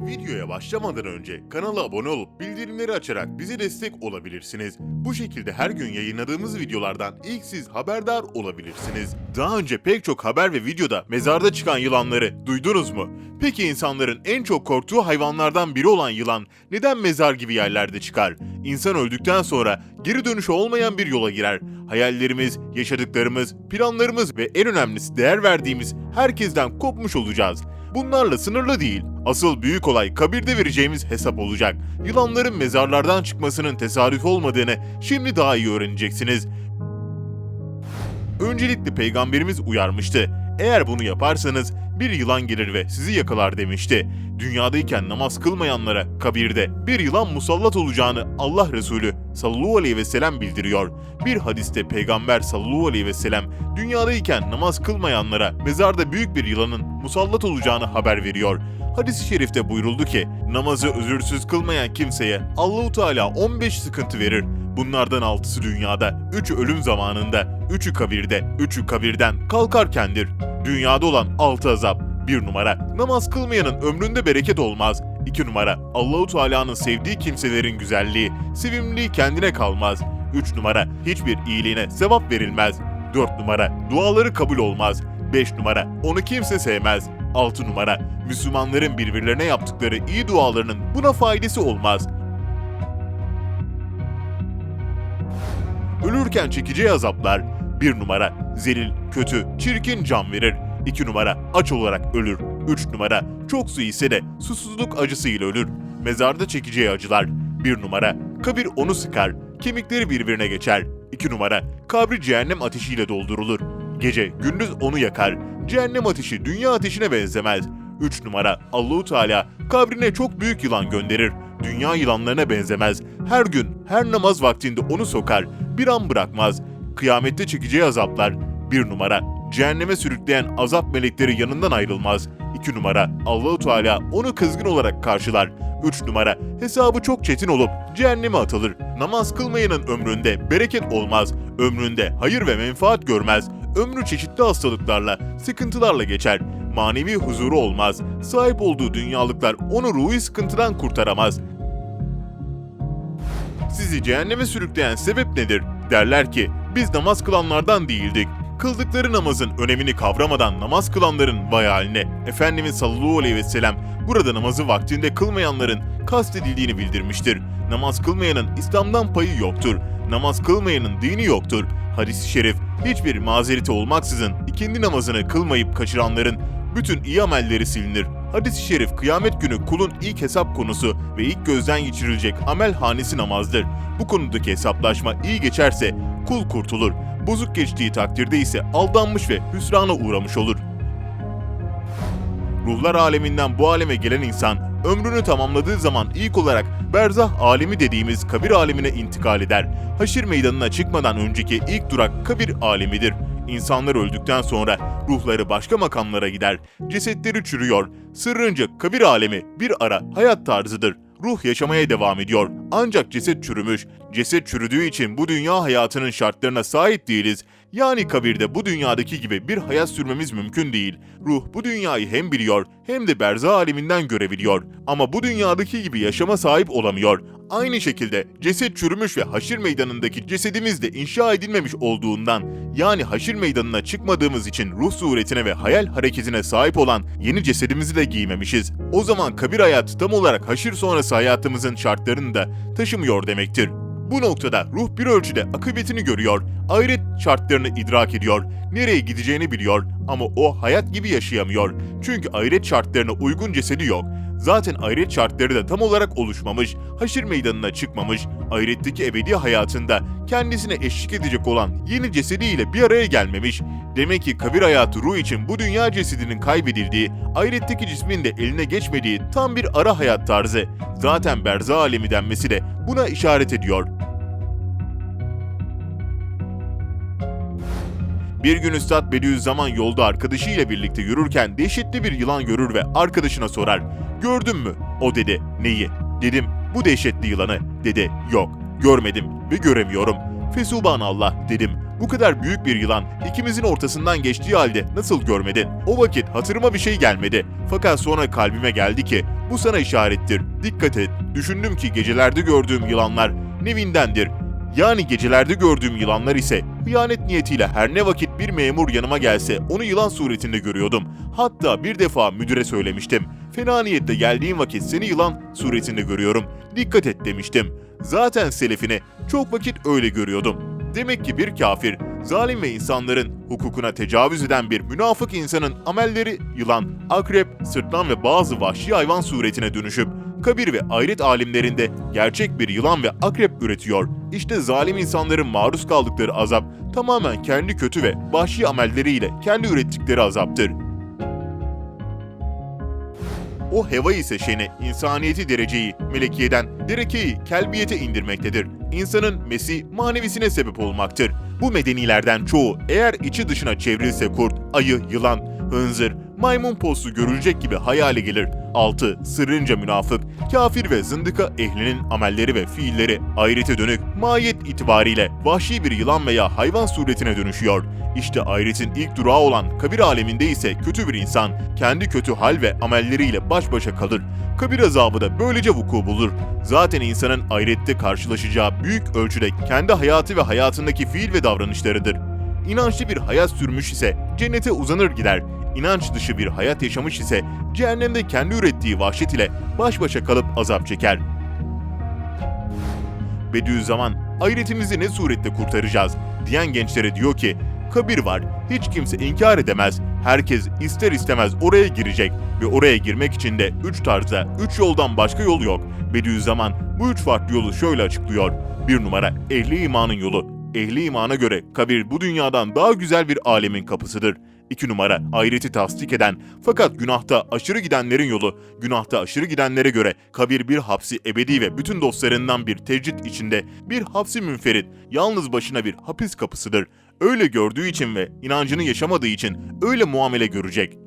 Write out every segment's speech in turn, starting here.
Videoya başlamadan önce kanala abone olup bildirimleri açarak bize destek olabilirsiniz. Bu şekilde her gün yayınladığımız videolardan ilk siz haberdar olabilirsiniz. Daha önce pek çok haber ve videoda mezarda çıkan yılanları duydunuz mu? Peki insanların en çok korktuğu hayvanlardan biri olan yılan neden mezar gibi yerlerde çıkar? İnsan öldükten sonra geri dönüşü olmayan bir yola girer. Hayallerimiz, yaşadıklarımız, planlarımız ve en önemlisi değer verdiğimiz herkesten kopmuş olacağız. Bunlarla sınırlı değil. Asıl büyük olay kabirde vereceğimiz hesap olacak. Yılanların mezarlardan çıkmasının tesadüf olmadığını şimdi daha iyi öğreneceksiniz. Öncelikle peygamberimiz uyarmıştı. Eğer bunu yaparsanız bir yılan gelir ve sizi yakalar demişti. Dünyadayken namaz kılmayanlara kabirde bir yılan musallat olacağını Allah Resulü sallallahu aleyhi ve sellem bildiriyor. Bir hadiste peygamber sallallahu aleyhi ve sellem dünyadayken namaz kılmayanlara mezarda büyük bir yılanın musallat olacağını haber veriyor. Hadis-i şerifte buyuruldu ki namazı özürsüz kılmayan kimseye Allahu Teala 15 sıkıntı verir. Bunlardan altısı dünyada, üçü ölüm zamanında, üçü kabirde, üçü kabirden kalkarkendir. Dünyada olan altı azap. Bir numara, namaz kılmayanın ömründe bereket olmaz. İki numara, Allahu Teala'nın sevdiği kimselerin güzelliği, sevimliliği kendine kalmaz. Üç numara, hiçbir iyiliğine sevap verilmez. Dört numara, duaları kabul olmaz. Beş numara, onu kimse sevmez. Altı numara, Müslümanların birbirlerine yaptıkları iyi dualarının buna faydası olmaz. Ölürken çekeceği azaplar. Bir numara, zelil, kötü, çirkin can verir. İki numara, aç olarak ölür. Üç numara, çok su ise de susuzluk acısıyla ölür. Mezarda çekeceği acılar. Bir numara, kabir onu sıkar. Kemikleri birbirine geçer. İki numara, kabri cehennem ateşiyle doldurulur. Gece, gündüz onu yakar. Cehennem ateşi dünya ateşine benzemez. Üç numara, Allahu Teala kabrine çok büyük yılan gönderir. Dünya yılanlarına benzemez. Her gün, her namaz vaktinde onu sokar. Bir an bırakmaz. Kıyamette çekeceği azaplar. Bir numara, cehenneme sürükleyen azap melekleri yanından ayrılmaz. İki numara, Allahu Teala onu kızgın olarak karşılar. Üç numara, hesabı çok çetin olup cehenneme atılır. Namaz kılmayanın ömründe bereket olmaz. Ömründe hayır ve menfaat görmez. Ömrü çeşitli hastalıklarla, sıkıntılarla geçer. Manevi huzuru olmaz. Sahip olduğu dünyalıklar onu ruhi sıkıntıdan kurtaramaz. Sizi cehenneme sürükleyen sebep nedir? Derler ki biz namaz kılanlardan değildik. Kıldıkları namazın önemini kavramadan namaz kılanların vay haline Efendimiz sallallahu aleyhi ve sellem burada namazı vaktinde kılmayanların kastedildiğini bildirmiştir. Namaz kılmayanın İslam'dan payı yoktur. Namaz kılmayanın dini yoktur. Hadis-i şerif hiçbir mazereti olmaksızın ikindi namazını kılmayıp kaçıranların bütün iyi amelleri silinir. Hadis-i şerif kıyamet günü kulun ilk hesap konusu ve ilk gözden geçirilecek amel hanesi namazdır. Bu konudaki hesaplaşma iyi geçerse kul kurtulur. Bozuk geçtiği takdirde ise aldanmış ve hüsrana uğramış olur. Ruhlar aleminden bu aleme gelen insan ömrünü tamamladığı zaman ilk olarak berzah alemi dediğimiz kabir alemine intikal eder. Haşir meydanına çıkmadan önceki ilk durak kabir alemidir. İnsanlar öldükten sonra ruhları başka makamlara gider. Cesetleri çürüyor. Sırrınca kabir alemi bir ara hayat tarzıdır. Ruh yaşamaya devam ediyor. Ancak ceset çürümüş. Ceset çürüdüğü için bu dünya hayatının şartlarına sahip değiliz. Yani kabirde bu dünyadaki gibi bir hayat sürmemiz mümkün değil. Ruh bu dünyayı hem biliyor hem de berzah aleminden görebiliyor. Ama bu dünyadaki gibi yaşama sahip olamıyor. Aynı şekilde ceset çürümüş ve haşir meydanındaki cesedimiz de inşa edilmemiş olduğundan yani haşir meydanına çıkmadığımız için ruh suretine ve hayal hareketine sahip olan yeni cesedimizi de giymemişiz. O zaman kabir hayatı tam olarak haşir sonrası hayatımızın şartlarını da taşımıyor demektir. Bu noktada ruh bir ölçüde akıbetini görüyor, ahiret şartlarını idrak ediyor, nereye gideceğini biliyor ama o hayat gibi yaşayamıyor. Çünkü ahiret şartlarına uygun cesedi yok. Zaten ahiret şartları da tam olarak oluşmamış, haşir meydanına çıkmamış, ahiretteki ebedi hayatında kendisine eşlik edecek olan yeni cesediyle bir araya gelmemiş. Demek ki kabir hayatı ruh için bu dünya cesedinin kaybedildiği, ahiretteki cismin de eline geçmediği tam bir ara hayat tarzı. Zaten berzah alemi denmesi de buna işaret ediyor. Bir gün Üstad Bediüzzaman yolda arkadaşıyla birlikte yürürken dehşetli bir yılan görür ve arkadaşına sorar. Gördün mü? O dedi. Neyi? Dedim. Bu dehşetli yılanı. Dedi. Yok. Görmedim ve göremiyorum. Fesubhanallah dedim. Bu kadar büyük bir yılan ikimizin ortasından geçtiği halde nasıl görmedin? O vakit hatırıma bir şey gelmedi. Fakat sonra kalbime geldi ki bu sana işarettir. Dikkat et. Düşündüm ki gecelerde gördüğüm yılanlar nevindendir. Yani gecelerde gördüğüm yılanlar ise hıyanet niyetiyle her ne vakit bir memur yanıma gelse onu yılan suretinde görüyordum. Hatta bir defa müdüre söylemiştim. Fena niyetle geldiğin vakit seni yılan suretinde görüyorum. Dikkat et demiştim. Zaten selefini çok vakit öyle görüyordum. Demek ki bir kafir, zalim ve insanların hukukuna tecavüz eden bir münafık insanın amelleri yılan, akrep, sırtlan ve bazı vahşi hayvan suretine dönüşüp kabir ve ahiret alimlerinde gerçek bir yılan ve akrep üretiyor. İşte zalim insanların maruz kaldıkları azap tamamen kendi kötü ve vahşi amelleriyle kendi ürettikleri azaptır. O heva-i seçeni insaniyeti dereceyi melekiyeden derekeyi kelbiyete indirmektedir. İnsanın mesi manevisine sebep olmaktır. Bu medenilerden çoğu eğer içi dışına çevrilse kurt, ayı, yılan, hınzır, maymun postu görülecek gibi hayale gelir. 6. Sırrınca münafık, kafir ve zındıka ehlinin amelleri ve fiilleri ahirete dönük mahiyet itibariyle vahşi bir yılan veya hayvan suretine dönüşüyor. İşte ahiretin ilk durağı olan kabir aleminde ise kötü bir insan kendi kötü hal ve amelleriyle baş başa kalır. Kabir azabı da böylece vuku bulur. Zaten insanın ahirette karşılaşacağı büyük ölçüde kendi hayatı ve hayatındaki fiil ve davranışlarıdır. İnançlı bir hayat sürmüş ise cennete uzanır gider. İnanç dışı bir hayat yaşamış ise cehennemde kendi ürettiği vahşet ile baş başa kalıp azap çeker. Bediüzzaman, ahiretimizi ne surette kurtaracağız diyen gençlere diyor ki, kabir var, hiç kimse inkar edemez, herkes ister istemez oraya girecek ve oraya girmek için de üç tarzda, üç yoldan başka yol yok. Bediüzzaman bu üç farklı yolu şöyle açıklıyor. Bir numara, ehli imanın yolu. Ehli imana göre kabir bu dünyadan daha güzel bir alemin kapısıdır. 2 numara ahireti tasdik eden fakat günahta aşırı gidenlerin yolu. Günahta aşırı gidenlere göre kabir bir hapsi ebedi ve bütün dostlarından bir tecrit içinde bir hapsi münferit, yalnız başına bir hapis kapısıdır. Öyle gördüğü için ve inancını yaşamadığı için öyle muamele görecek.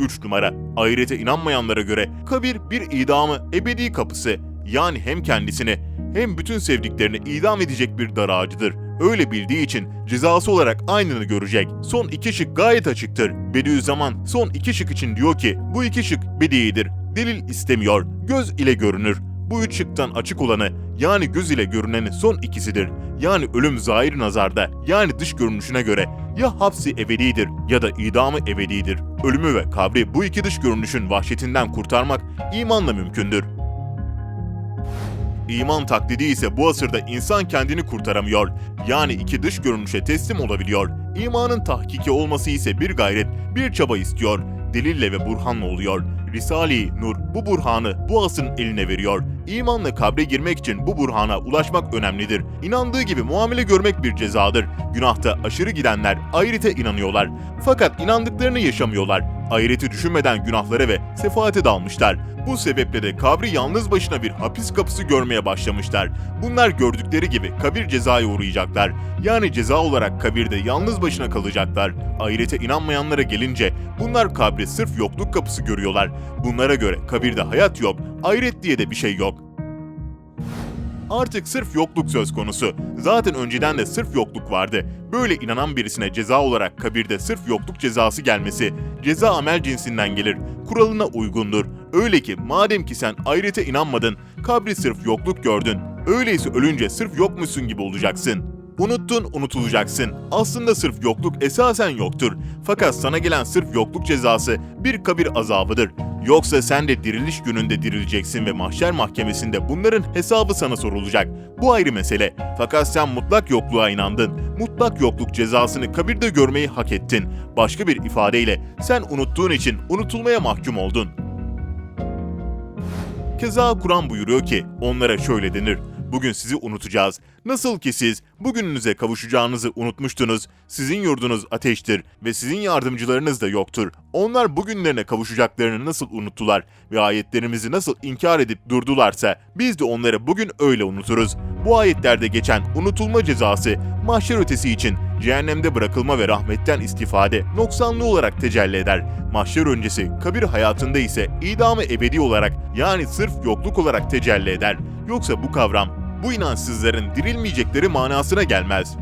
3 numara ahirete inanmayanlara göre kabir bir idamı ebedi kapısı. Yani hem kendisini hem bütün sevdiklerini idam edecek bir dar ağacıdır. Öyle bildiği için cezası olarak aynını görecek. Son iki şık gayet açıktır. Bediüzzaman son iki şık için diyor ki bu iki şık bediidir. Delil istemiyor. Göz ile görünür. Bu üç şıktan açık olanı yani göz ile görüneni son ikisidir. Yani ölüm zahir nazarda yani dış görünüşüne göre ya hapsi ebedidir ya da idamı ebedidir. Ölümü ve kabri bu iki dış görünüşün vahşetinden kurtarmak imanla mümkündür. İman taklidi ise bu asırda insan kendini kurtaramıyor. Yani iki dış görünüşe teslim olabiliyor. İmanın tahkiki olması ise bir gayret, bir çaba istiyor. Delille ve burhanla oluyor. Risale-i Nur bu burhanı bu asrın eline veriyor. İmanla kabre girmek için bu burhana ulaşmak önemlidir. İnandığı gibi muamele görmek bir cezadır. Günahta aşırı gidenler ahirete inanıyorlar. Fakat inandıklarını yaşamıyorlar. Ahireti düşünmeden günahlara ve sefaate dalmışlar. Bu sebeple de kabri yalnız başına bir hapis kapısı görmeye başlamışlar. Bunlar gördükleri gibi kabir cezaya uğrayacaklar. Yani ceza olarak kabirde yalnız başına kalacaklar. Ahirete inanmayanlara gelince bunlar kabri sırf yokluk kapısı görüyorlar. Bunlara göre kabirde hayat yok, ahiret diye de bir şey yok. Artık sırf yokluk söz konusu. Zaten önceden de sırf yokluk vardı. Böyle inanan birisine ceza olarak kabirde sırf yokluk cezası gelmesi, ceza amel cinsinden gelir, kuralına uygundur. Öyle ki madem ki sen ahirete inanmadın, kabri sırf yokluk gördün. Öyleyse ölünce sırf yokmuşsun gibi olacaksın. Unuttun, unutulacaksın. Aslında sırf yokluk esasen yoktur. Fakat sana gelen sırf yokluk cezası bir kabir azabıdır. Yoksa sen de diriliş gününde dirileceksin ve mahşer mahkemesinde bunların hesabı sana sorulacak. Bu ayrı mesele. Fakat sen mutlak yokluğa inandın. Mutlak yokluk cezasını kabirde görmeyi hak ettin. Başka bir ifadeyle sen unuttuğun için unutulmaya mahkum oldun. Keza Kur'an buyuruyor ki onlara şöyle denir. Bugün sizi unutacağız. Nasıl ki siz bugününüze kavuşacağınızı unutmuştunuz. Sizin yurdunuz ateştir ve sizin yardımcılarınız da yoktur. Onlar bugünlerine kavuşacaklarını nasıl unuttular ve ayetlerimizi nasıl inkar edip durdularsa biz de onları bugün öyle unuturuz. Bu ayetlerde geçen unutulma cezası mahşer ötesi için cehennemde bırakılma ve rahmetten istifade noksanlı olarak tecelli eder. Mahşer öncesi kabir hayatında ise idamı ebedi olarak yani sırf yokluk olarak tecelli eder. Yoksa bu kavram bu inançsızların dirilmeyecekleri manasına gelmez.